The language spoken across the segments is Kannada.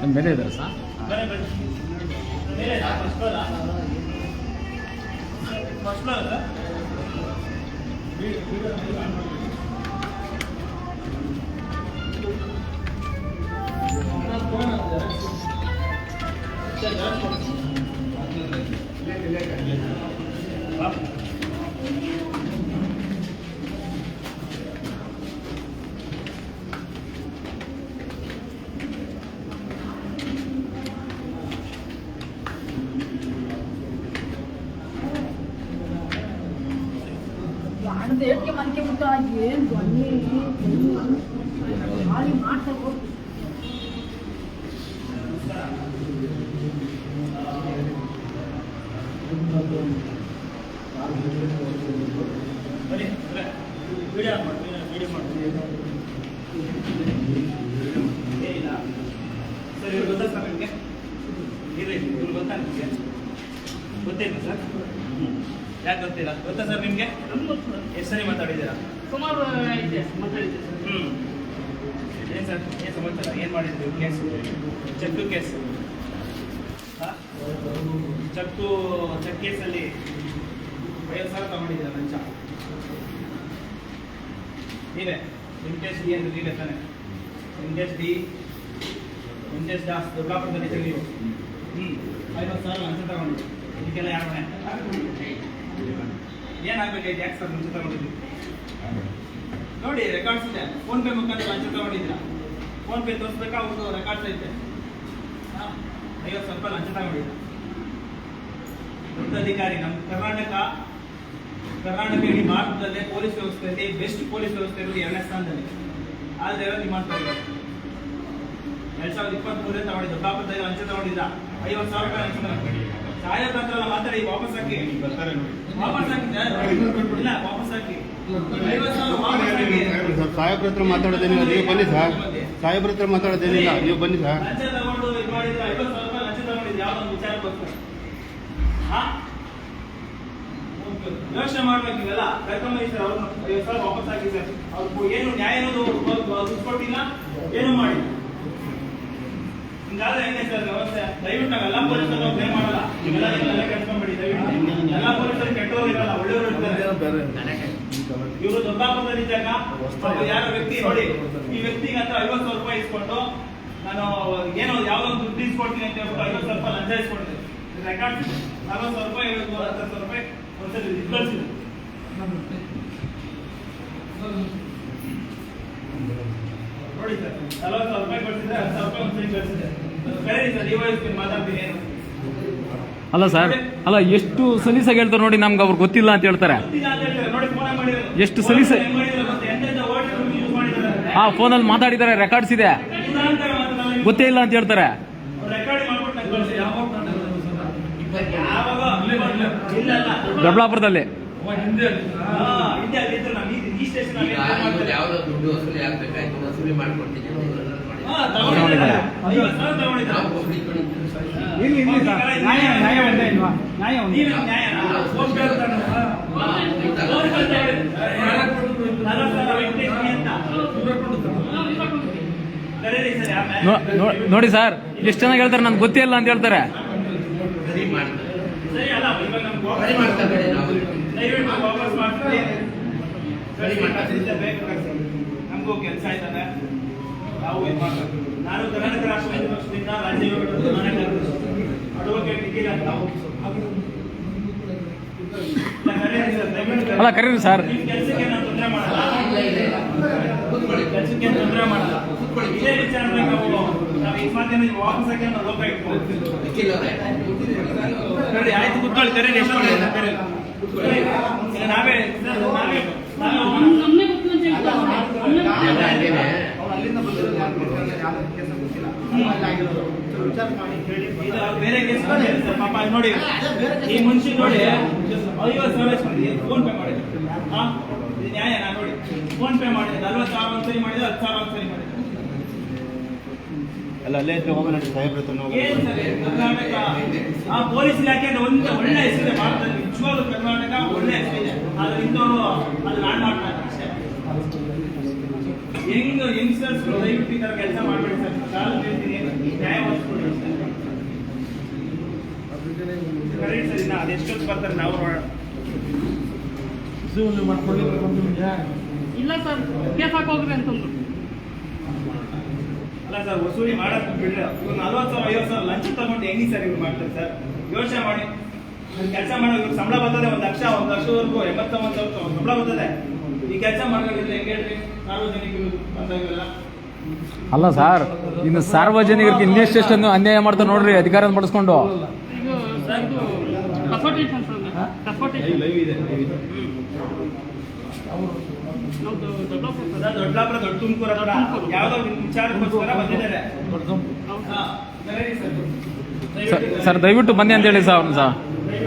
ನಮ್ಮ ಮೇಲೆ ಇದ್ದಾರೆ ಸರ್ ಫಸ್ಟ್ ಗೊತ್ತಿಲ್ಲ ಸರ್ ಯಾಕೆ ಗೊತ್ತಿಲ್ಲ? ಗೊತ್ತಾ ಸರ್ ನಿಮಗೆ? ಎಷ್ಟು ಸರಿ ಮಾತಾಡಿದ್ದೀರಾ? ಸುಮಾರು ಇದೆ ಮಾತಾಡಿದ್ದೆ ಹ್ಞೂ ಏನು ಸರ್ ಏನು ಸಮಾಚಾರ ಏನು ಮಾಡಿದ್ರಿ? ಕೇಸ್ ಚಕ್ಕು ಕೇಸ್ ಹಾಂ? ಚೆಕ್ಕು ಚೆಕ್ ಕೇಸಲ್ಲಿ ಐವತ್ತು ಸಾವಿರ ತಗೊಂಡಿದ್ದೆ ಲಂಚ? ನೀವೇ ವೆಂಕಟೇಶ್ ಡಿ ಅಂತ ನೀವೇ ತಾನೆ. ವೆಂಕಟೇಶ್ ಡಿ ವೆಂಕಟೇಶ್ ದಾಸ್ ದುರ್ಗಾಪುರದಲ್ಲಿ ನೀವು ಹ್ಞೂ ಐವತ್ತು ಸಾವಿರ ಲಂಚ ತಗೊಂಡಿದ್ದು. ಇದಕ್ಕೆಲ್ಲ ಯಾರು ಏನಾಗಬೇಕಾಯ್ತು? ಯಾಕೆ ಸರ್ ಲಂಚ ತಗೊಂಡಿದ್ದು? ನೋಡಿ ರೆಕಾರ್ಡ್ಸ್ ಇದೆ. ಫೋನ್ ಪೇ ಮುಖಾಂತರ ಲಂಚ ತಗೊಂಡಿದ್ರ ಫೋನ್ ಪೇ ತೋರಿಸ್ಬೇಕಾ? ಅವ್ರದ್ದು ರೆಕಾರ್ಡ್ಸ್ ಐತೆ. ಐವತ್ತು ಸಾವಿರ ರೂಪಾಯಿ ಲಂಚ ತಗೊಂಡಿದ್ದೀರಾ? ದೊಡ್ಡ ಅಧಿಕಾರಿ ನಮ್ಮ ಕರ್ನಾಟಕ ಕರ್ನಾಟಕ ಇಡೀ ಭಾರತದಲ್ಲೇ ಪೊಲೀಸ್ ವ್ಯವಸ್ಥೆಯಲ್ಲಿ ಬೆಸ್ಟ್ ಪೊಲೀಸ್ ವ್ಯವಸ್ಥೆ ಇರೋದು ಎರಡನೇ ಸ್ಥಾನದಲ್ಲಿ. ಆದರೆ ನೀವು ಮಾಡ್ತಾ ಇದ್ದಾರೆ ಎರಡ್ ಸಾವಿರದ ಇಪ್ಪತ್ತ್ ಮೂರೇ ತಗೊಂಡಿದ್ದ. ದೊಡ್ಡಾಪುರದಲ್ಲಿ ಲಂಚ ತಗೊಂಡಿದ್ದ ಐವತ್ತು ಸಾವಿರ ರೂಪಾಯಿ ಲಂಚ ತಗೊಂಡಿದ್ದ ಸಾಹೇಬ್ರ ಹತ್ರ ಎಲ್ಲ ಮಾತಾಡಿ ವಾಪಸ್ ಹಾಕಿ. ವಾಪಸ್ ಹಾಕಿ ಸರ್. ಇಲ್ಲ ವಾಪಸ್ ಹಾಕಿ. ಸರ್, ಸಾಹೇಬ್ರ ಹತ್ರ ಮಾತಾಡೋದೇನಿಲ್ಲ. ನೀವು ಬನ್ನಿ ಸರ್. ಸಾಹೇಬ್ರ ಹತ್ರ ಮಾತಾಡೋದೇನಿಲ್ಲ. ನೀವು ಬನ್ನಿ ಸರ್. ಯೋಚನೆ ಮಾಡ್ಬೇಕು ಇವೆಲ್ಲ ಕರ್ಕೊಂಬಂದಿ ಸರ್, ಅವ್ರನ್ನ ಐವತ್ತು ವಾಪಸ್ ಹಾಕಿ ಸರ್. ಏನು ನ್ಯಾಯ ಅನ್ನೋದು ಕೊಟ್ಟಿಲ್ಲ. ಏನು ಮಾಡಿ ಹಿಂಗಾದ್ರೆ ಹೆಂಗೆ ಸರ್ ವ್ಯವಸ್ಥೆ? ದಯವಿಟ್ಟು ನಾವೆಲ್ಲ ಪೊಲೀಸರು ಬ್ಲೇಮ್ ಮಾಡಲ್ಲ. ಎಲ್ಲ ಕೆಡ್ಸ್ಕೊಂಬಿಡಿ ದಯವಿಟ್ಟು. ಎಲ್ಲ ಪೊಲೀಸರು ಕೆಟ್ಟವರು ಇರಲ್ಲ. ಒಳ್ಳೆಯವರು ಇರ್ತಾರೆ. ಇವರು ದೊಡ್ಡಾಪುರದಲ್ಲಿ ಇದ್ದಾಗ ಒಬ್ಬ ಯಾರೋ ವ್ಯಕ್ತಿ ನೋಡಿ ಈ ವ್ಯಕ್ತಿಗೆ ಹತ್ರ ಐವತ್ತು ಸಾವಿರ ರೂಪಾಯಿ ಇಸ್ಕೊಂಡು ನಾನು ಏನೋ ಯಾವ್ದೋ ಒಂದು ದುಡ್ಡು ಇಸ್ಕೊಡ್ತೀನಿ ಅಂತ ಹೇಳ್ಬಿಟ್ಟು ಐವತ್ತು ಸಾವಿರ ರೂಪಾಯಿ ಲಂಚ ಇಸ್ಕೊಡ್ತೀನಿ ರೆಕಾರ್ಡ್ ನಲ್ವತ್ತು ಸಾವಿರ ರೂಪಾಯಿ ಐವತ್ತು ಹತ್ತು ಸಾವಿರ ರೂಪಾಯಿ ಒಂದ್ಸರಿ ಇದು ಕಳ್ಸಿದ್ರು ನೋಡಿ ಸರ್ ನಲವತ್ತು ಸಾವಿರ ರೂಪಾಯಿ ಕಳ್ಸಿದ್ರೆ ಹತ್ತು ಸಾವಿರ ರೂಪಾಯಿ ಒಂದ್ಸರಿ ಕಳಿಸಿದೆ ಕರೀರಿ ಸರ್ ಈ ವಯಸ್ಸಿಗೆ ಮಾತಾಡ್ತೀನಿ. ಏನು ಅಲ್ಲ ಸರ್ ಅಲ್ಲ, ಎಷ್ಟು ಸಲೀಸಾಗಿ ಹೇಳ್ತಾರೆ ನೋಡಿ ನಮ್ಗೆ ಅವ್ರು ಗೊತ್ತಿಲ್ಲ ಅಂತ ಹೇಳ್ತಾರೆ. ಎಷ್ಟು ಸಲೀಸ ಆ, ಫೋನಲ್ಲಿ ಮಾತಾಡಿದ್ದಾರೆ ರೆಕಾರ್ಡ್ಸ್ ಇದೆ. ಗೊತ್ತೇ ಇಲ್ಲ ಅಂತ ಹೇಳ್ತಾರೆ. ದೊಡ್ಡಬಳ್ಳಾಪುರದಲ್ಲಿ ದುಡ್ಡು ನ್ಯಾಯ ನ್ಯಾಯ ಒಂದೇ ನೋಡಿ ಸರ್, ಎಷ್ಟು ಚೆನ್ನಾಗಿ ಹೇಳ್ತಾರೆ ನನ್ಗೆ ಗೊತ್ತೇ ಇಲ್ಲ ಅಂತ ಹೇಳ್ತಾರೆ. ನಮ್ಗೆ ಕೆಲಸ ನಾವು ಮಾಡ್ಬೇಕು? ನಾನು ಕರ್ನಾಟಕ ರಾಷ್ಟ್ರ ಪಕ್ಷದಿಂದ ರಾಜ್ಯ ಘಟಕದ ಅಡ್ವೊಕೇಟ್ ನಿಖಿಲ್ ಅಂತ ಕರೀರಿ ಸರ್, ದಯವಿಟ್ಟು ಅಲ್ಲ ಕರೀರಿ ಸರ್. ಕೆಲಸಕ್ಕೆ ನಾನು ತೊಂದರೆ ಮಾಡಲ್ಲ. ಕೆಲ್ಸಕ್ಕೆ ತೊಂದರೆ ಮಾಡಲ್ಲ. ಇದೇ ನಾವು ನಾವು ಈ ಮಾತಿನ ವಾಪಸ್ ಹಾಕಿ ನಾವು ಲೋಕ ಆಯ್ತು ಕುತ್ಕೊಳ್ಳಿ ಕರೀರಿ ಎಷ್ಟು ಕರೀರಿ. ಕರೀರಿ. ಬಂದಿರೋ ಯಾರು ಸರ್, ಯಾರು ನಾವೇ ಗೊತ್ತಿಲ್ಲ. ಎಲ್ಲ ಅಲ್ಲೇನೆ. ಇದು ಬೇರೆ ಕೇಸ್ ಸರ್, ಪಾಪ ನೋಡಿ. ಈ ಮುಂಚೆ ನೋಡಿ. ಐವತ್ತು ಸಾವಿರ ಫೋನ್ ಪೇ ಮಾಡಿದ್ರು ಹಾ ಇದು ನ್ಯಾಯನಾ ನೋಡಿ. ಫೋನ್ ಪೇ ಮಾಡಿದ್ರೆ ನಲ್ವತ್ತು ಸಾವಿರ ಒಂದ್ಸರಿ ಮಾಡಿದ್ರೆ ಹತ್ತು ಸಾವಿರ ಎಲ್ಲ ಅಲ್ಲೇ ಇದ್ರೆ ಹೋಗೋಣ ಸಾಹೇಬ್ರ ಸರ್ ಆ ಪೊಲೀಸ್ ಇಲಾಖೆ ಒಂದು ಒಳ್ಳೆ ಹೆಸರಿದೆ ಭಾರತದಲ್ಲಿ ನಿಜವಾಗ್ಲೂ ಕರ್ನಾಟಕ ಒಳ್ಳೆ ಹೆಸರಿದೆ. ಆದ್ರೆ ಇಂಥವ್ರು ಅದನ್ನ ಹಾಳು ಮಾಡ್ತಾರೆ ಅಷ್ಟೇ. ಹೆಂಗ್ ಯಂಗ್ಸ್ಟರ್ಸ್ ದಯವಿಟ್ಟು ಈ ತರ ಕೆಲಸ ಮಾಡಬೇಡಿ ಸರ್. ಸಾಲ ಹೇಳ್ತೀನಿ ನ್ಯಾಯ ಒದಗಿಸ್ಕೊಡಿ ಸರ್. ಸರ್ ಇನ್ನ ಅದೆಷ್ಟೊತ್ತು ಬರ್ತಾರೆ ನಾವು ನೋಡೋಣ. ಇಲ್ಲ ಸರ್ ಕೇಸ್ ಹಾಕೋಗ್ರಿ ಅಂತಂದ್ರು ಅಲ್ಲ ಸರ್ ವಸೂಲಿ ಮಾಡೋದು ಬಿಡ್ರಿ. ಇವ್ರು ನಲ್ವತ್ತು ಸಾವಿರ ಐವತ್ತು ಸಾವಿರ ಲಂಚ ತಗೊಂಡು ಹೆಂಗಿ ಸರ್ ಇವ್ರು ಮಾಡ್ತಾರೆ ಸರ್? ಯೋಚನೆ ಮಾಡಿ. ಕೆಲಸ ಮಾಡೋ ಇವ್ರು ಸಂಬಳ ಬರ್ತದೆ ಒಂದು ಲಕ್ಷ ಒಂದು ಲಕ್ಷವರೆಗೂ ಎಂಬತ್ತೊಂಬತ್ತು ಸಾವಿರ ಸಂಬಳ ಬರ್ತದೆ. ಈ ಕೆಲಸ ಮಾಡೋದಿಲ್ಲ ಹೆಂಗೆ ಹೇಳ್ರಿ? ಅಲ್ಲ ಸರ್ ಇನ್ನು ಸಾರ್ವಜನಿಕರಿಗೆ ಇನ್ನೆಷ್ಟೆಷ್ಟೊಂದು ಅನ್ಯಾಯ ಮಾಡ್ತಾರೆ ನೋಡ್ರಿ ಅಧಿಕಾರ ಮಾಡಿಸ್ಕೊಂಡು ಇದು ಸರ್ ದಯವಿಟ್ಟು ಬನ್ನಿ ಅಂತ ಹೇಳಿ ಸರ್ ಅವ್ನು ಸರ್.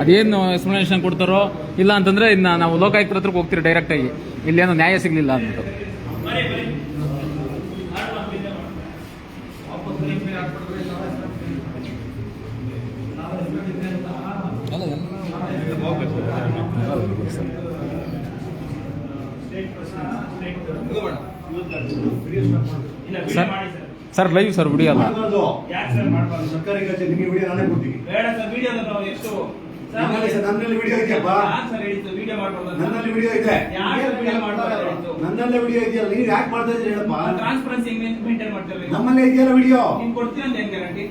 ಅದೇನು ಎಕ್ಸ್ಪ್ಲನೇಷನ್ ಕೊಡ್ತಾರೋ ಇಲ್ಲ ಅಂತಂದ್ರೆ ಇನ್ನ ನಾವು ಲೋಕಾಯುಕ್ತರ ಹತ್ರಕ್ಕೆ ಹೋಗ್ತೀರಿ ಡೈರೆಕ್ಟ್ ಆಗಿ. ಇಲ್ಲೇನು ನ್ಯಾಯ ಸಿಗ್ಲಿಲ್ಲ ಅಂದ್ಬಿಟ್ಟು ಬರೀ ಬರೀ ಆಡುವ ಬಿದ್ದೆ ಮಾಡು. ವಾಪಸ್ ಬರೀ ಬೇರೆ ಹಾಕ್ಬಿಟ್ರೆ ಸ್ಟೇಟ್ ಪ್ರೆಸಿಡೆಂಟ್, ಸ್ಟೇಟ್ ಇಲ್ಲ, video sir sir. Live sir ಬಿಡಿಯಲ್ಲ. ಅಲ್ಲ ಯಾಕೆ ಸರ್ ಮಾಡ್ಬಾರ್ದು? ಸರ್ಕಾರಿ ಕಚೇರಿ ನಿಮಗೆ ವಿಡಿಯೋ ನಾನೇ ಕೊಡ್ತೀನಿ. ಬೇಡ ಸರ್ ವಿಡಿಯೋ ನಾವು ಎಷ್ಟು? ಸರ್, ನನ್ನಲ್ಲಿ ವಿಡಿಯೋ ಇದೆಯಪ್ಪ ನನ್ನಲ್ಲಿ ವಿಡಿಯೋ ಇದೆ. ನನ್ನಲ್ಲೇ ವಿಡಿಯೋ ಇದೆಯಲ್ಲ ನೀವು ಯಾಕೆ ಮಾಡ್ತಾ ಇದ್ರಿ ಹೇಳಪ್ಪ? ಟ್ರಾನ್ಸ್ಪರೆನ್ಸಿ ಮೇಂಟೈನ್ ಮಾಡ್ತೀರಿ ನಮ್ಮಲ್ಲೇ ಇದೆಯಲ್ಲ ವಿಡಿಯೋ? ನೀನ್ ಕೊಡ್ತೀನಿ ಅಂತ ಏನ್ ಗ್ಯಾರಂಟಿ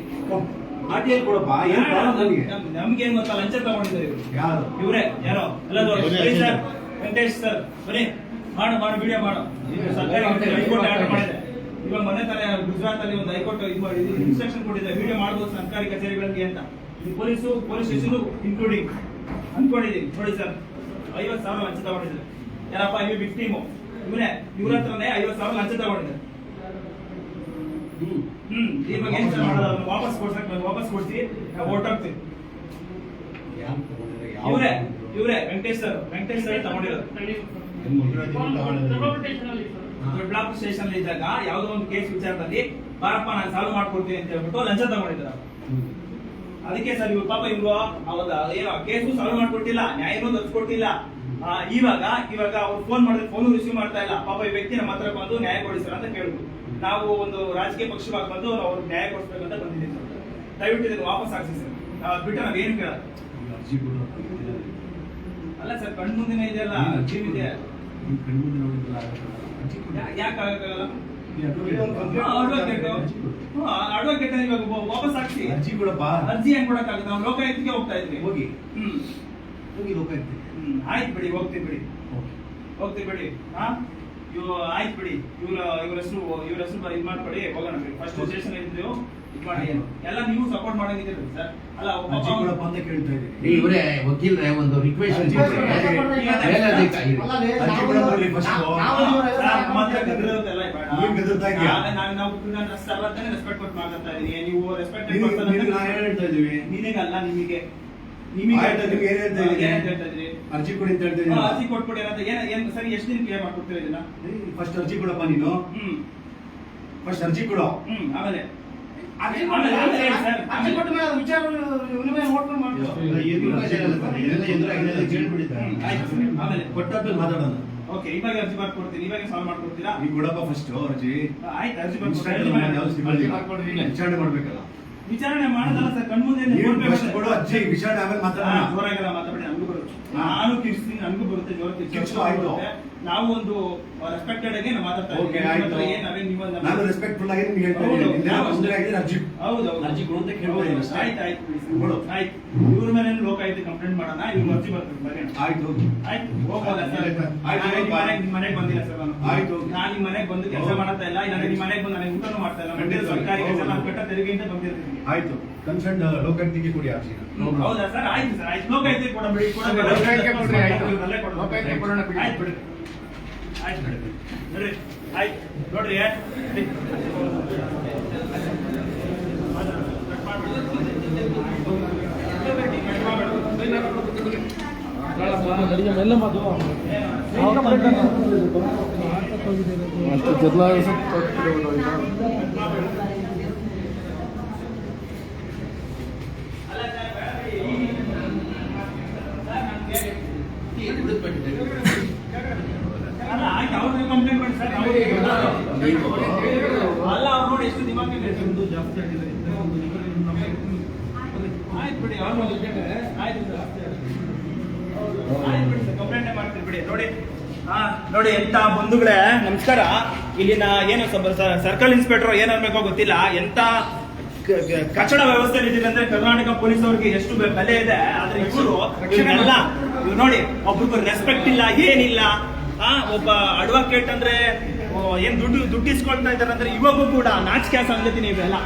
ಆರ್ ಟಿ ಐ ಕೊಡಪ್ಪ ಏನ್ ಪ್ರಾಬ್ಲಮ್ ನನಗೆ ನಮ್ಗೆ ಏನ್ ಗೊತ್ತಾ ಲಂಚ ತಗೊಂಡಿದ್ದಾರೆ ಇವ್ರು. ಯಾರು? ಇವರೇ ಯಾರೋ? ಎಲ್ಲ ಬರೀ ಸರ್ ವೆಂಕಟೇಶ್ ಸರ್ ಬನ್ನಿ. ಮಾಡು ಮಾಡು ವಿಡಿಯೋ ಮಾಡು. ಸರ್ಕಾರಿ ಆರ್ಡರ್ ಮಾಡಿದೆ ಇವಾಗ ಮನೆ ತಲೆ ಗುಜರಾತ್ ಅಲ್ಲಿ ಒಂದು ಹೈಕೋರ್ಟ್ ಇದು ಮಾಡಿದ್ರು ಇನ್ಸ್ಟ್ರಕ್ಷನ್ ಕೊಟ್ಟಿದೆ ವಿಡಿಯೋ ಮಾಡಬಹುದು ಸರ್ಕಾರಿ ಕಚೇರಿಗಳಿಗೆ ಅಂತ. ಪೊಲೀಸು ಪೊಲೀಸ್ ಸ್ಟೇಷನ್ ಇನ್ಕ್ಲೂಡಿಂಗ್ ಅನ್ಕೊಂಡಿದೀನಿ ನೋಡಿ ಸರ್. ಐವತ್ತು ಸಾವಿರ ಲಂಚ ತಗೊಂಡಿದ್ದಾರೆ. ಯಾರಪ್ಪ ಇವ್ ವಿಕ್ಟಿಮು ಇವನೇ ಇವ್ರ ಹತ್ರನೇ ಐವತ್ತು ಸಾವಿರ ಲಂಚ ತಗೊಂಡಿದ್ದಾರೆ. ಹ್ಮ್ ಈ ಏನ್ ಸರ್ ಮಾಡೋದು? ವಾಪಸ್ ಕೊಡ್ಸಕ್ ನಾನು ವಾಪಸ್ ಕೊಡ್ಸಿ. ನಾವು ಹೊರ್ಟೋಗ್ತೀವಿ ಇವ್ರೆ ಇವ್ರೆ ವೆಂಕಟೇಶ್ ಸರ್. ವೆಂಕಟೇಶ್ ಸರ್ ತಗೊಂಡಿರೋದು. ದೊಡ್ಡಬಳ್ಳಾಪುರ ಸ್ಟೇಷನ್ ಅಲ್ಲಿ ಇದ್ದಾಗ ಯಾವ್ದೋ ಒಂದು ಕೇಸ್ ವಿಚಾರದಲ್ಲಿ ಬಾರಪ್ಪ ನಾನು ಸಾಲ್ವ್ ಮಾಡ್ಕೊಡ್ತೀನಿ ಅಂತ ಹೇಳ್ಬಿಟ್ಟು ಲಂಚ ತಗೊಂಡಿದ್ದಾರೆ ಅದಕ್ಕೆ ಸರ್ ಇವ್ರು ಪಾಪ ಇವ್ರು ಅವದ ಏನೋ ಕೇಸು ಸಾಲ್ವ್ ಮಾಡ್ಕೊಟ್ಟಿಲ್ಲ ನ್ಯಾಯನೂ ಕೊಟ್ಟಿಲ್ಲ ಇವಾಗ ಇವಾಗ ಅವ್ರು ಫೋನ್ ಮಾಡಿದ್ರೆ ಫೋನ್ ರಿಸೀವ್ ಮಾಡ್ತಾ ಇಲ್ಲ. ಪಾಪ ಈ ವ್ಯಕ್ತಿ ನಮ್ಮ ಹತ್ರ ಬಂದು ನ್ಯಾಯ ಕೊಡಿ ಸರ್ ಅಂತ ಕೇಳಿದ್ರು ನಾವು ಒಂದು ರಾಜಕೀಯ ಪಕ್ಷವಾಗಿ ಬಂದು ಅವ್ರಿಗೆ ನ್ಯಾಯ ಕೊಡಿಸ್ಬೇಕಂತ ಬಂದಿದ್ದೀವಿ ಸರ್. ದಯವಿಟ್ಟು ಇದನ್ನು ವಾಪಸ್ ಹಾಕ್ಸಿ ಸರ್. ಅದ್ ಬಿಟ್ಟು ನಾವ್ ಏನು ಕೇಳಲ್ಲ ಅಲ್ಲ ಸರ್ ಕಣ್ಮುಂದಿನ ಇದೆಯಲ್ಲ ಅರ್ಜಿ ಇದೆ. ಯಾ- ಯಾಕೆ ಆಗಕ್ಕಾಗಲ್ಲ ಅಡ್ವೊಕೇಟ್ ಇವಾಗ ವಾಪಸ್ ಹಾಕ್ಸಿ ಅರ್ಜಿ ಕೊಡಪ್ಪ ಅರ್ಜಿ ಹೆಂಗ್ ಕೊಡಕ್ಕಾಗುತ್ತೆ ನಾವು ಲೋಕಾಯುಕ್ತಿಗೆ ಹೋಗ್ತಾ ಇದ್ವಿ ಹೋಗಿ ಹ್ಮ್ ಹೋಗಿ ಲೋಕಾಯುಕ್ತಿ ಹ್ಮ್ ಆಯ್ತು ಬಿಡಿ ಹೋಗ್ತೀವಿ ಬಿಡಿ ಹೋಗ್ತೀವಿ ಬಿಡಿ ಹಾ ಇವ್ ಆಯ್ತು ಬಿಡಿ ಇವ್ರ ಇವ್ರ ಹೆಸರು ಇವ್ರ ಹೆಸರು ಇದು ಮಾಡ್ಕೊಡಿ ಹೋಗೋಣ ಬಿಡಿ ಫಸ್ಟ್ ಸ್ಟೇಷನ್ ಇದ್ದೀವಿ ಎಲ್ಲ ನೀವು ಸಪೋರ್ಟ್ ಸರ್. ಅಲ್ಲ ಒಬ್ಬ ಅರ್ಜಿ ಪಾಪ- ಕೊಡಪ್ಪ ಅಂತ ಕೇಳ್ತಾ ಇದ್ದೀನಿ ಏ, ಇವರೇ ವಕೀಲರೇ ಒಂದು ರಿಕ್ವೆಸ್ಟ್ ರೆಸ್ಪೆಕ್ಟ್ ಕೊಟ್ಟು ಮಾಡ್ತಾ ಇದೀನಿ ನೀವು ರೆಸ್ಪೆಕ್ಟ್ ಹೇಳ್ತಾ ಇದೀವಿ ನಿನಗಲ್ಲ ನಿಮಗೆ. ಅರ್ಜಿ ಕೊಡಿ ಅಂತ ಹೇಳ್ತಾ ಅರ್ಜಿ ಕೊಟ್ಬಿಡಿ ಅಂತ. ಏನ್ ಸರ್ ಎಷ್ಟು ದಿನ ಕ್ಲಿಯರ್ ಮಾಡ್ಕೊಡ್ತೀರಾ ಇದನ್ನ? ಫಸ್ಟ್ ಅರ್ಜಿ ಕೊಡಪ್ಪ ನೀನು. ಹ್ಮ್. ಫಸ್ಟ್ ಅರ್ಜಿ ಕೊಡು. ಹ್ಮ್ ಆಮೇಲೆ. ಅರ್ಜಿ ಆಮೇಲೆ ಆಮೇಲೆ ಹೇಳಿ ಸರ್ ಅರ್ಜಿ ಕೊಟ್ಟ ಮೇಲೆ ವಿಚಾರ ವಿನಿಮಯ ನೋಡ್ಕೊಂಡು ಮಾಡಿ ಹ್ಮ್, ಆಯ್ತು ಆಮೇಲೆ ಕೊಟ್ಟಾದ್ಮೇಲೆ ಮಾತಾಡೋಣ ಓಕೆ ಇವಾಗ ಅರ್ಜಿ ಬರ್ಕೊಡ್ತೀನಿ ಇವಾಗ ಸಾಲ್ವ್ ಮಾಡ್ಕೊಡ್ತೀರಾ ನೀವು ಕೊಡಪ್ಪ ಫಸ್ಟ್ ಅರ್ಜಿ ಆಯ್ತು ಅರ್ಜಿ ಬರ್ಕೊಡ್ತೀನಿ ವಿಚಾರಣೆ ಮಾಡ್ಬೇಕಲ್ಲ ವಿಚಾರಣೆ ಮಾಡದಲ್ಲ ಸರ್ ಕಣ್ಮುಂದೆ ಕೊಡು ಅಜ್ಜಿ ವಿಚಾರಣೆ ಆಮೇಲೆ ಮಾತಾಡೋಣ ಜೋರಾಗೆಲ್ಲ ಮಾತಾಡಿ ನನಗೂ ಬರುತ್ತೆ ನಾನು ಕಿರ್ಸ್ತೀನಿ ನನಗೂ ಬರುತ್ತೆ ಜೋರ ಆಯ್ತು. ನಾವು ಒಂದು ರೆಸ್ಪೆಕ್ಟೆಡ್ ಆಗಿ ನಾನು ರೆಸ್ಪೆಕ್ಟ್ಫುಲ್ ಆಗಿ ನಿಮ್ಗೆ ಹೇಳ್ತಾ ಹೌದು. ಇದ್ದೀನಿ ಅರ್ಜಿ ಹೌದು. ಅರ್ಜಿ ಕೊಡು ಅಂತ ಅಷ್ಟೇ. ಆಯ್ತು ಆಯ್ತು ಬಿಡಿ. ಕೊಡು. ಆಯ್ತು ಇವ್ರ ಮೇಲೆ ಲೋಕಾಯುಕ್ತ ಕಂಪ್ಲೇಂಟ್ ಮಾಡೋಣ ಇವ್ರು ಅರ್ಜಿ ಬರ್ತೀನಿ ಬರೋಣ ಆಯ್ತು ಆಯ್ತು ಹೋಗ್ಬೋದಾ ಸರ್ ನಿಮ್ಮ. ಮನೆಗೆ ಬಂದಿಲ್ಲ ಸರ್ ನಾನು ಆಯ್ತು. ನಾನು ನಿಮ್ಮ ಮನೆಗೆ ಬಂದು ಕೆಲಸ. ಮಾಡ್ತಾ ಇಲ್ಲ ಇಲ್ಲ ನಿಮ್ಮ ಮನೆಗೆ ಬಂದು ನನಗೆ ಊಟನೂ ಮಾಡ್ತಾ ಇಲ್ಲ ಮಂಡ್ಯ. ಸರ್ಕಾರಿ ಕೆಲಸ. ನಾನು ಕಟ್ಟ ತೆರಿಗೆಯಿಂದ ಬಂದಿರ್ತೀನಿ ಆಯ್ತು ಕನ್ಸರ್ನ್ ಲೋಕಾಯುಕ್ತಿಗೆ ಕೊಡಿ ಅರ್ಜಿ ಹೌದಾ ಸರ್ ಆಯ್ತು ಸರ್ ಆಯ್ತು ಲೋಕಾಯುಕ್ತ ಕೊಡಬೇಡಿ ಕೊಡಬೇಡಿ ಲೋಕಾಯುಕ್ತ ಕೊಡ್ರಿ, ಆಯ್ತು. ಅಲ್ಲೇ ಕೊಡೋಣ. ಬಿಡಿ. ಆಯ್ತು ಬಿಡಿ ಆಯ್ತು ಬಿಡಿ ನೋಡ್ರಿ ಆಯ್ತು. ನೋಡ್ರಿ. ಅಷ್ಟು ಜಗಳ ಆಯ್ತು ಅವ್ರಿಗೆ ಕಂಪ್ಲೇಂಟ್ ಮಾಡಿ ಸರ್? ಅವ್ರಿಗೆ ನೀವು ಅಲ್ಲ ಅವ್ರು ನೋಡಿ ಎಷ್ಟು ದಿಮಾಗ್ ಇದೆ ಒಂದು ಜಾಸ್ತಿ ಆಗಿದೆ ಆಯ್ತು ಬಿಡಿ ಅವ್ರು ಆಯ್ತು ಸರ್ ಆಯ್ತು ಬಿಡಿ ಸರ್ ಕಂಪ್ಲೇಂಟ್ ಮಾಡ್ತೀರಿ ಬಿಡಿ. ನೋಡಿ ಹಾ ನೋಡಿ ಎಂತ ಬಂಧುಗಳೇ ನಮಸ್ಕಾರ. ಇಲ್ಲಿನ ಏನು ಸರ್ಕಲ್ ಇನ್ಸ್ಪೆಕ್ಟರ್ ಏನ್ ಅನ್ಬೇಕೋ ಗೊತ್ತಿಲ್ಲ. ಎಂತ ಕಚಡ ವ್ಯವಸ್ಥೆ ಇದ್ದೀನಿ ಅಂದ್ರೆ ಕರ್ನಾಟಕ ಪೊಲೀಸ್ ಅವ್ರಿಗೆ ಎಷ್ಟು ಬೆ- ಬೆಲೆ ಇದೆ. ಆದ್ರೆ ಇವರು ಇವ್ರನ್ನೆಲ್ಲ ಇವ್ರು ನೋಡಿ ಒಬ್ರಿಗೂ ರೆಸ್ಪೆಕ್ಟ್ ಇಲ್ಲ ಏನಿಲ್ಲ. ಆ, ಒಬ್ಬ ಅಡ್ವೊಕೇಟ್ ಅಂದ್ರೆ ಏನ್ ದುಡ್ಡು ದುಡ್ಡು ಇಸ್ಕೊಳ್ತಾ ಇದಾರೆ ಅಂದ್ರೆ ಇವಾಗೂ ಕೂಡ ನಾಚಿಕೆ ಸಂಗತಿ ನೀವೆಲ್ಲ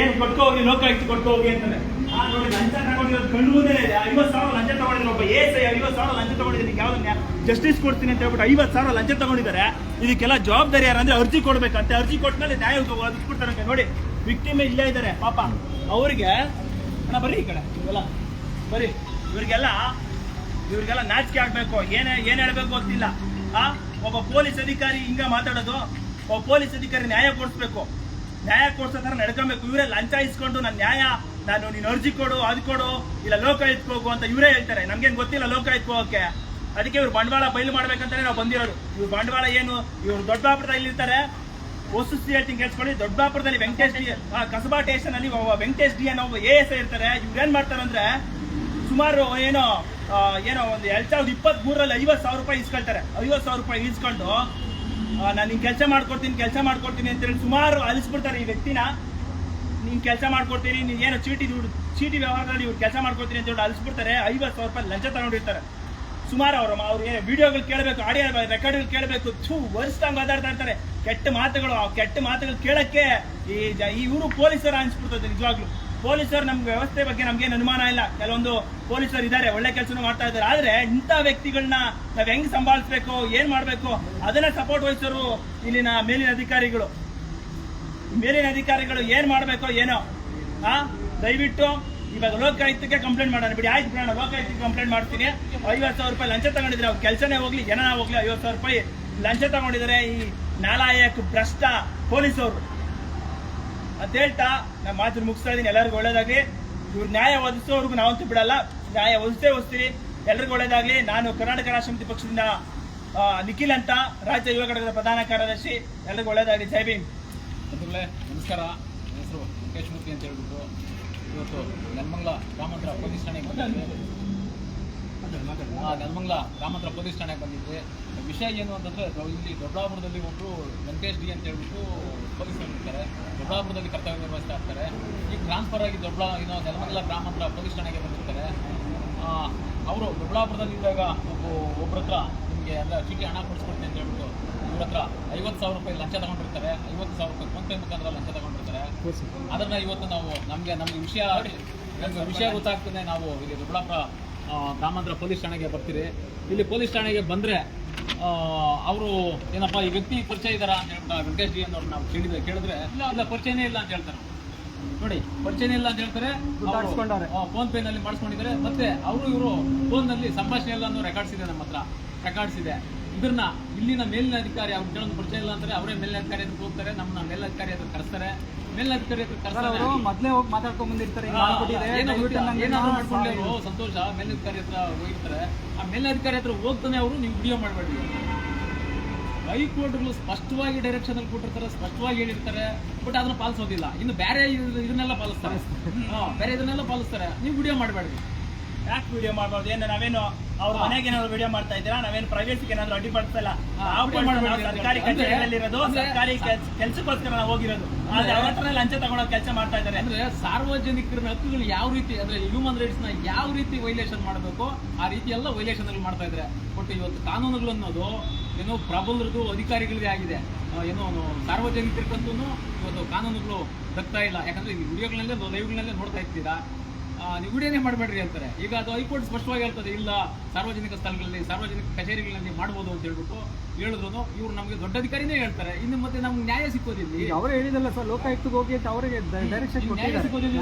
ಏನ್ ಕೊಟ್ಕೋ ಹೋಗಿ, ಲೋಕಾಯುಕ್ತ ಕೊಟ್ಕೋ ಹೋಗಿ ಅಂತಾರೆ ಆ, ನೋಡಿ ಲಂಚ ತಗೊಂಡಿರೋದು ಕಣ್ಣು ಮುಂದೆ ಇದೆ. ಐವತ್ತು ಸಾವಿರ ಲಂಚ ತಗೊಂಡಿದ್ರು ಒಬ್ಬ ಎ ಸೈ ಐವತ್ತು ಸಾವಿರ ಲಂಚ ತಗೊಂಡಿದ್ದೀನಿ ಯಾವ್ದನ್ನ ಜಸ್ಟಿಸ್ ಕೊಡ್ತೀನಿ ಅಂತ ಹೇಳ್ಬಿಟ್ಟು ಐವತ್ತು ಸಾವಿರ ಲಂಚ ತಗೊಂಡಿದ್ದಾರೆ. ಇದಕ್ಕೆಲ್ಲ ಜವಾಬ್ದಾರಿ ಯಾರಂದ್ರೆ ಅರ್ಜಿ ಕೊಡ್ಬೇಕಂತೆ. ಅರ್ಜಿ ಕೊಟ್ಮೇಲೆ ನ್ಯಾಯ ಒದಗಿಸ್ಬಿಡ್ತಾರಂತೆ ನೋಡಿ ವಿಕ್ಟಿಮ್ ಇಲ್ಲೇ ಇದ್ದಾರೆ. ಪಾಪ. ಅವ್ರಿಗೆ ಬರ್ರಿ ಈ ಕಡೆ. ಬರ್ರಿ. ಇವ್ರಿಗೆಲ್ಲ ಇವ್ರಿಗೆಲ್ಲ ನಾಚಿಕೆ ಆಗ್ಬೇಕು. ಏನೇ, ಏನ್ ಹೇಳ್ಬೇಕು ಗೊತ್ತಿಲ್ಲ. ಆ? ಒಬ್ಬ ಪೊಲೀಸ್ ಅಧಿಕಾರಿ ಹಿಂಗ ಮಾತಾಡೋದು, ಒಬ್ಬ ಪೊಲೀಸ್ ಅಧಿಕಾರಿ ನ್ಯಾಯ ಕೊಡಿಸ್ಬೇಕು. ನ್ಯಾಯ ಕೊಡ್ಸೋ ತರ ನಡ್ಕೊಬೇಕು. ಇವರೇ ಲಂಚ ಇಸ್ಕೊಂಡು ನನ್ನ ನ್ಯಾಯ, ನಾನು ನೀನು ಅರ್ಜಿ ಕೊಡು, ಅದು ಕೊಡು, ಇಲ್ಲ ಲೋಕ ಹೋಗು ಅಂತ ಇವರೇ ಹೇಳ್ತಾರೆ. ನಮ್ಗೇನ್ ಗೊತ್ತಿಲ್ಲ ಲೋಕ ಹೋಗಕ್ಕೆ. ಅದಕ್ಕೆ ಇವ್ರು ಬಂಡವಾಳ ಬಯಲು ಮಾಡ್ಬೇಕಂತಾನೆ ನಾವು ಬಂದಿರೋರು. ಇವ್ರು ಬಂಡವಾಳ ಏನು? ಇವ್ರು ದೊಡ್ಡಬಳ್ಳಾಪುರದಲ್ಲಿ ಇರ್ತಾರೆ. ವಸ್ತುಸ್ಥಿತಿ ಹೇಳ್ತೀನಿ ಕೇಳಿಸ್ಕೊಳ್ಳಿ ದೊಡ್ಡಬಳ್ಳಾಪುರದಲ್ಲಿ ವೆಂಕಟೇಶ್ ಡಿ ಕಸಬಾ ಸ್ಟೇಷನ್ ಅಲ್ಲಿ ವೆಂಕಟೇಶ್ ಡಿ ಅನ್ನೋ ಎ ಎಸ್ ಇರ್ತಾರೆ. ಇವ್ರು ಏನ್ ಮಾಡ್ತಾರೆ ಅಂದ್ರೆ ಸುಮಾರು ಏನೋ ಏನೋ ಒಂದು ಎರಡು ಸಾವಿರದ ಇಪ್ಪತ್ತ್ ಮೂರಲ್ಲಿ ಐವತ್ತು ಸಾವಿರ ರೂಪಾಯಿ ಇಸ್ಕೊಳ್ತಾರೆ ಐವತ್ತು ಸಾವಿರ ರೂಪಾಯಿ ಇಸ್ಕೊಂಡು ನಾನು ನಿನ್ ಕೆಲಸ ಮಾಡ್ಕೊಡ್ತೀನಿ ಕೆಲಸ ಮಾಡ್ಕೊಡ್ತೀನಿ ಅಂತ ಹೇಳಿ ಸುಮಾರು ಅಲಿಸ್ಬಿಡ್ತಾರೆ ಈ ವ್ಯಕ್ತಿನ. ನಿನ್ ಕೆಲಸ ಮಾಡ್ಕೊಡ್ತೀನಿ, ನೀನು ಏನೋ ಚೀಟಿ ದುಡ್ಡು, ಚೀಟಿ ವ್ಯವಹಾರದಲ್ಲಿ ಇವ್ರು ಕೆಲಸ ಮಾಡ್ಕೊಡ್ತೀನಿ ಅಂತ ಹೇಳಿ ಅಲಿಸ್ಬಿಡ್ತಾರೆ. ಐವತ್ತು ಸಾವಿರ ರೂಪಾಯಿ ಲಂಚ ತಗೊಂಡಿರ್ತಾರೆ. ಸುಮಾರು ಅವರು, ಅವ್ರು ಏನು ವಿಡಿಯೋಗಳು ಕೇಳಬೇಕು, ಆಡಿಯೋ ರೆಕಾರ್ಡ್ಗಳು ಕೇಳಬೇಕು. ಥೂ, ವರ್ಷದಂಗೆ ಮಾತಾಡ್ತಾ ಇರ್ತಾರೆ. ಕೆಟ್ಟ ಮಾತುಗಳು, ಆ ಕೆಟ್ಟ ಮಾತುಗಳು ಕೇಳಕ್ಕೆ ಈ ಇವರು ಪೊಲೀಸರು ಅನಿಸ್ಬಿಡ್ತದೆ ನಿಜವಾಗ್ಲು. ಪೊಲೀಸರು ನಮ್ಗೆ ವ್ಯವಸ್ಥೆ ಬಗ್ಗೆ ನಮ್ಗೇನು ಅನುಮಾನ ಇಲ್ಲ. ಕೆಲವೊಂದು ಪೊಲೀಸರು ಇದ್ದಾರೆ ಒಳ್ಳೆ ಕೆಲಸನೂ ಮಾಡ್ತಾ ಇದ್ದಾರೆ. ಆದ್ರೆ ಇಂಥ ವ್ಯಕ್ತಿಗಳನ್ನ ನಾವ್ ಹೆಂಗ್ ಸಂಭಾಳಿಸ್ಬೇಕು, ಏನ್ ಮಾಡ್ಬೇಕು, ಅದನ್ನ ಸಪೋರ್ಟ್ ವಹಿಸೋರು ಇಲ್ಲಿನ ಮೇಲಿನ ಅಧಿಕಾರಿಗಳು. ಮೇಲಿನ ಅಧಿಕಾರಿಗಳು ಏನ್ ಮಾಡ್ಬೇಕು ಏನೋ, ಆ? ದಯವಿಟ್ಟು ಇವಾಗ ಲೋಕಾಯುಕ್ತಕ್ಕೆ ಕಂಪ್ಲೇಂಟ್ ಮಾಡೋಣ. ಬಿಡಿ, ಆಯ್ತು ಬಿಡೋಣ, ಲೋಕಾಯುಕ್ತಕ್ಕೆ ಕಂಪ್ಲೇಂಟ್ ಮಾಡ್ತೀನಿ. ಐವತ್ತು ಸಾವಿರ ರೂಪಾಯಿ ಲಂಚ ತಗೊಂಡಿದ್ರೆ ಅವ್ರು ಕೆಲಸನೇ ಹೋಗ್ಲಿ ಏನೋ ಹೋಗ್ಲಿ, ಐವತ್ತು ಸಾವಿರ ರೂಪಾಯಿ ಲಂಚ ತಗೊಂಡಿದ್ದಾರೆ. ಈ ನಾಲಾಯಕ್ ಭ್ರಷ್ಟ ಪೊಲೀಸರು ಅಂತ ಹೇಳ್ತಾ ನಾನು ಮಾತು ಮುಗಿಸ್ತಾ ಇದ್ದೀನಿ. ಎಲ್ಲರಿಗೂ ಒಳ್ಳೇದಾಗ್ಲಿ. ಇವ್ರು ನ್ಯಾಯ ಒದಗಿಸೋರ್ಗು ನಾವಂತೂ ಬಿಡಲ್ಲ. ನ್ಯಾಯ ಒದಿಸೇ ಒದಿಸ್ತೀವಿ ಎಲ್ರಿಗೂ ಒಳ್ಳೇದಾಗ್ಲಿ. ನಾನು ಕರ್ನಾಟಕ ರಾಷ್ಟ್ರ ಸಮಿತಿ ಪಕ್ಷದಿಂದ ನಿಖಿಲ್ ಅಂತ ರಾಜ್ಯ ಯುವ ಘಟಕದ ಪ್ರಧಾನ ಕಾರ್ಯದರ್ಶಿ. ಎಲ್ರಿಗೂ ಒಳ್ಳೇದಾಗ್ಲಿ. ಜೈ ಭೀಮ್. ನಮಸ್ಕಾರ. ನನ್ನ ಹೆಸರು ಮುಖೇಶ್ ಮೂರ್ತಿ ಅಂತ ಹೇಳ್ಬಿಟ್ಟು ಇವತ್ತು ನೆಲಮಂಗಲ ಗ್ರಾಮಾಂತರ ಪೊಲೀಸ್ ಠಾಣೆಗೆ ಬಂದಿದ್ದೆ ಆ, ನೆಲಮಂಗಲ ಗ್ರಾಮಾಂತರ ಪೊಲೀಸ್ ಠಾಣೆಗೆ ಬಂದಿದ್ದೆ. ವಿಷಯ ಏನು ಅಂತಂದ್ರೆ ಇಲ್ಲಿ ದೊಡ್ಡಾಪುರದಲ್ಲಿ ಒಬ್ಬರು ವೆಂಕಟೇಶ್ ಡಿ ಅಂತ ಹೇಳ್ಬಿಟ್ಟು ಪೊಲೀಸರು ಇರ್ತಾರೆ. ದೊಡ್ಡಾಪುರದಲ್ಲಿ ಕರ್ತವ್ಯ ನಿರ್ವಹಿಸ್ತಾ ಇರ್ತಾರೆ. ಈಗ ಟ್ರಾನ್ಸ್ಫರ್ ಆಗಿ ದೊಡ್ಡ ಏನೋ ನೆಲಮಂಗಲ ಗ್ರಾಮಾಂತರ ಪೊಲೀಸ್ ಠಾಣೆಗೆ ಬಂದಿರ್ತಾರೆ. ಅವರು ದೊಡ್ಡಾಪುರದಲ್ಲಿ ಇದ್ದಾಗ ಒಬ್ಬ ಒಬ್ಬರ ಹತ್ರ ನಿಮಗೆ ಎಲ್ಲ ಚೀಟಿ ಹಣ ಕೊಡಿಸ್ಕೊಡ್ತೀನಿ ಅಂತ ಹೇಳ್ಬಿಟ್ಟು ಇವ್ರ ಹತ್ರ ಐವತ್ತು ಸಾವಿರ ರೂಪಾಯಿ ಲಂಚ ತಗೊಂಡಿರ್ತಾರೆ. ಐವತ್ತು ಸಾವಿರ ರೂಪಾಯಿ ಫೋನ್ ಪೇ ಮುಖಾಂತರ ಲಂಚ ತಗೊಂಡಿರ್ತಾರೆ. ಅದನ್ನ ಇವತ್ತು ನಾವು ನಮಗೆ ನಮಗೆ ವಿಷಯ ವಿಷಯ ಗೊತ್ತಾಗ್ತದೆ. ನಾವು ಇಲ್ಲಿ ದೊಡ್ಡಾಪುರ ಗ್ರಾಮಾಂತರ ಪೊಲೀಸ್ ಠಾಣೆಗೆ ಬರ್ತೀರಿ. ಇಲ್ಲಿ ಪೊಲೀಸ್ ಠಾಣೆಗೆ ಬಂದರೆ ಅವರು ಏನಪ್ಪ ಈ ವ್ಯಕ್ತಿ ಪರಿಚಯ ಇದ್ದಾರಾ ಅಂತ ಹೇಳ್ಬಿಟ್ಟು ಆ ವೆಂಕಟೇಶ್ ಜಿ ಅನ್ನೋರು ನಾವು ಕೇಳಿದ್ರೆ ಕೇಳಿದ್ರೆ ಇಲ್ಲ ಇಲ್ಲ ಪರಿಚಯನೇ ಇಲ್ಲ ಅಂತ ಹೇಳ್ತಾರೆ. ನೋಡಿ ಪರಿಚಯನೇ ಇಲ್ಲ ಅಂತ ಹೇಳ್ತಾರೆ. ಫೋನ್ ಪೇ ನಲ್ಲಿ ಮಾಡಿಸ್ಕೊಂಡಿದ್ದಾರೆ. ಮತ್ತೆ ಅವರು ಇವರು ಫೋನ್ನಲ್ಲಿ ಸಂಭಾಷಣೆ ಎಲ್ಲ ರೆಕಾರ್ಡ್ಸ್ ಇದೆ ನಮ್ಮ ಹತ್ರ. ರೆಕಾರ್ಡ್ಸ್ ಇದೆ. ಇದನ್ನ ಇಲ್ಲಿನ ಮೇಲಿನ ಅಧಿಕಾರಿ ಅವ್ರು ಕೇಳೋದು ಪರಿಚಯ ಇಲ್ಲ ಅಂದ್ರೆ ಅವರೇ ಮೇಲಿನ ಅಧಿಕಾರಿ ಅಂತ ಹೋಗ್ತಾರೆ ನಮ್ಮನ್ನ ಮೇಲಧಿಕಾರಿ ಅಂತ ಹತ್ರ ಕರೆಸ್ತಾರೆ. ಮೊದಲೇ ಹೋಗಿ ಮಾತಾಡ್ಕೊಂಡ್ ಬಂದಿರ್ತಾರೆ ಅವರು ಸಂತೋಷ ಮೇಲಧಿಕಾರಿ ಹತ್ರ ಹೋಗಿರ್ತಾರೆ ಆ ಮೇಲಧಿಕಾರಿ ಹತ್ರ ಹೋಗ್ತಾನೆ ಅವರು ನೀವು ವಿಡಿಯೋ ಮಾಡಬೇಡಿ. ಹೈಕೋರ್ಟ್ಗಳು ಸ್ಪಷ್ಟವಾಗಿ ಡೈರೆಕ್ಷನ್ ಅಲ್ಲಿ ಕೊಟ್ಟಿರ್ತಾರೆ ಸ್ಪಷ್ಟವಾಗಿ ಹೇಳಿರ್ತಾರೆ ಬಟ್ ಅದನ್ನ ಪಾಲಿಸೋದಿಲ್ಲ. ಇನ್ನು ಬೇರೆ ಇದ್- ಇದನ್ನೆಲ್ಲ ಪಾಲಿಸ್ತಾರೆ. ಹಾ, ಬೇರೆ ಇದನ್ನೆಲ್ಲ ಪಾಲಿಸ್ತಾರೆ. ನೀವು ವಿಡಿಯೋ ಮಾಡಬೇಡಿ. ಯಾಕೆ ವಿಡಿಯೋ ಮಾಡಬಾರ್ದು? ಏನು ನಾವೇನು ಅವ್ರ ಮನೆಗೆ ಏನಾದ್ರು ವಿಡಿಯೋ ಮಾಡ್ತಾ ಇದ್ದೀರಾ? ನಾವೇನು ಪ್ರೈವೇಸಿಗೆ ಏನಾದ್ರು ಅಡ್ಡಿಪಡಿಸಲ್ಲ ಸರ್ಕಾರಿ ಕಚೇರಿಯಲ್ಲಿರೋದು ಸರ್ಕಾರಿ ಕೆಲಸಕ್ಕೋಸ್ಕರ ನಾವು ಹೋಗಿರೋದು. ಅವ್ರ ಲಂಚ ತಗೊಳ್ಳೋ ಕೆಲಸ ಮಾಡ್ತಾ ಇದ್ದಾರೆ. ಅಂದ್ರೆ ಸಾರ್ವಜನಿಕರ ಹಕ್ಕುಗಳು ಯಾವ ರೀತಿ, ಅಂದ್ರೆ ಹ್ಯೂಮನ್ ರೈಟ್ಸ್ನ ಯಾವ ರೀತಿ ವೈಲೇಷನ್ ಮಾಡಬೇಕು, ಆ ರೀತಿ ಎಲ್ಲ ವೈಲೇಷನ್ ಅಲ್ಲಿ ಮಾಡ್ತಾ ಇದ್ದಾರೆ. ಬಟ್ ಇವತ್ತು ಕಾನೂನುಗಳು ಅನ್ನೋದು ಏನೋ ಪ್ರಬಲರದು ಅಧಿಕಾರಿಗಳಿಗೆ ಆಗಿದೆ. ಏನು ಸಾರ್ವಜನಿಕರಿಗಂತೂ ಇವತ್ತು ಕಾನೂನುಗಳು ದಕ್ತಾ ಇಲ್ಲ. ಯಾಕಂದ್ರೆ ಈ ವಿಡಿಯೋಗಳಲ್ಲೇ ಲೈವ್ಗಳಲ್ಲೇ ನೋಡ್ತಾ ಇರ್ತೀರಾ? ವಿಡಿಯೋನೇ ಮಾಡಬೇಡ್ರಿ ಅಂತಾರೆ. ಈಗ ಅದು ಹೈಕೋರ್ಟ್ ಸ್ಪಷ್ಟವಾಗಿ ಹೇಳ್ತದೆ ಇಲ್ಲ ಸಾರ್ವಜನಿಕ ಸ್ಥಳಗಳಲ್ಲಿ ಸಾರ್ವಜನಿಕ ಕಚೇರಿಗಳಲ್ಲಿ ಮಾಡ್ಬೋದು ಅಂತ ಹೇಳ್ಬಿಟ್ಟು ಹೇಳಿದ್ರು ಇವ್ರು ನಮಗೆ ದೊಡ್ಡ ಅಧಿಕಾರಿನೇ ಹೇಳ್ತಾರೆ. ಇನ್ನು ಮತ್ತೆ ನಮ್ಗೆ ನ್ಯಾಯ ಸಿಕ್ಕೋದಿಲ್ಲ. ಅವರು ಹೇಳಿದಲ್ಲ ಸರ್ ಲೋಕಾಯುಕ್ತಕ್ಕೆ ಹೋಗಿ ಅಂತ ಅವರಿಗೆ ಡೈರೆಕ್ಷನ್ ನ್ಯಾಯ ಸಿಕ್ಕೋದಿಲ್ಲ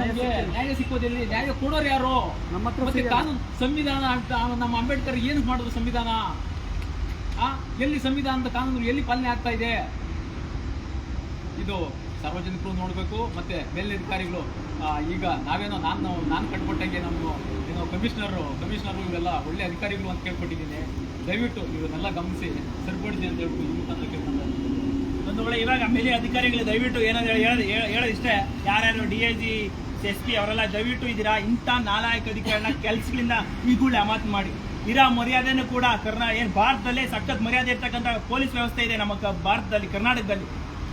ನ್ಯಾಯ ಸಿಕ್ಕೋದಿಲ್ಲ. ನ್ಯಾಯ ಕೊಡೋರು ಯಾರು? ನಮ್ಮ ಹತ್ರ ಮತ್ತೆ ಕಾನೂನು ಸಂವಿಧಾನ ಅಂತ ನಮ್ಮ ಅಂಬೇಡ್ಕರ್ ಏನು ಮಾಡಿದ್ರು ಸಂವಿಧಾನ? ಎಲ್ಲಿ ಸಂವಿಧಾನದ ಕಾನೂನು ಎಲ್ಲಿ ಪಾಲನೆ ಆಗ್ತಾ ಇದೆ? ಇದು ಸಾರ್ವಜನಿಕರು ನೋಡಬೇಕು, ಮತ್ತೆ ಮೇಲಧಿಕಾರಿಗಳು ಈಗ ನಾವೇನೋ ನಾನು ನಾನು ಕಟ್ಕೊಟ್ಟಂಗೆ ನಮ್ಮ, ಏನೋ ಕಮಿಷನರು ಕಮಿಷನರು ಇವೆಲ್ಲ ಒಳ್ಳೆ ಅಧಿಕಾರಿಗಳು ಅಂತ ಕೇಳ್ಕೊಟ್ಟಿದ್ದೀನಿ. ದಯವಿಟ್ಟು ಇವನ್ನೆಲ್ಲ ಗಮನಿಸಿ, ಸರಿಪಡಿಸಿ ಅಂತ ಹೇಳ್ಬಿಟ್ಟು ಈ ಮುಖಾಂತರ ಕೇಳ್ಕೊಂಡು. ಒಂದು ವೇಳೆ ಇವಾಗ ಮೇಲೆ ಅಧಿಕಾರಿಗಳು ದಯವಿಟ್ಟು ಏನಾದ್ರು ಹೇಳೋದು ಹೇಳೋದಿಷ್ಟೇ ಯಾರ್ಯಾರು D I G S P ಅವರೆಲ್ಲ ದಯವಿಟ್ಟು ಇದ್ದೀರಾ? ಇಂಥ ನಾಲಾಯಕ ಅಧಿಕಾರಿನ ಕೆಲ್ಸಗಳಿಂದ ಈಗುಳ್ಳೆ ಅಮಾತ್ ಮಾಡಿ. ಇರೋ ಮರ್ಯಾದೆನೂ ಕೂಡ ಕರ್ನಾ ಏನು ಭಾರತದಲ್ಲೇ ಸಖತ್ ಮರ್ಯಾದೆ ಇರ್ತಕ್ಕಂಥ ಪೊಲೀಸ್ ವ್ಯವಸ್ಥೆ ಇದೆ ನಮ್ಮ ಭಾರತದಲ್ಲಿ, ಕರ್ನಾಟಕದಲ್ಲಿ.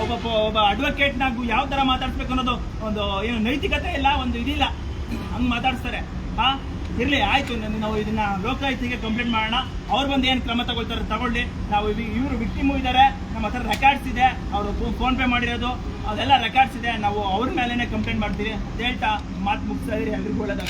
ಒಬ್ಬ ಒಬ್ಬ ನಾಗ ಯಾವ ತರ ಮಾತಾಡ್ಸ್ಬೇಕು ಅನ್ನೋದು ಒಂದು ಏನು ನೈತಿಕತೆ ಇಲ್ಲ, ಒಂದು ಇದಿಲ್ಲ. ಹಂಗೆ ಮಾತಾಡ್ಸ್ತಾರೆ. ಹಾ, ಇರ್ಲಿ, ಆಯ್ತು ನಾವು ಇದನ್ನ ಲೋಕಾಯುಕ್ತಿಗೆ ಕಂಪ್ಲೇಂಟ್ ಮಾಡೋಣ. ಅವ್ರು ಬಂದು ಏನು ಕ್ರಮ ತಗೊಳ್ತಾರೆ ತಗೊಳ್ಳಿ. ನಾವು ಇವರು ವಿಕ್ಟಿಮು ಇದ್ದಾರೆ ನಮ್ಮ ಹತ್ರ ರೆಕಾರ್ಡ್ಸ್ ಇದೆ. ಅವರು ಫೋನ್ ಪೇ ಮಾಡಿರೋದು. ಅದೆಲ್ಲ ರೆಕಾರ್ಡ್ಸ್ ಇದೆ. ನಾವು ಅವ್ರ ಮೇಲೇನೆ ಕಂಪ್ಲೇಂಟ್ ಮಾಡ್ತೀವಿ. ಅಂತ ಹೇಳ್ತಾ ಮಾತು ಮುಗಿಸ್ತಾ ಇದ್ರಿ ಎಲ್ರಿಗೂ ಒಳ್ಳೆದಾಗ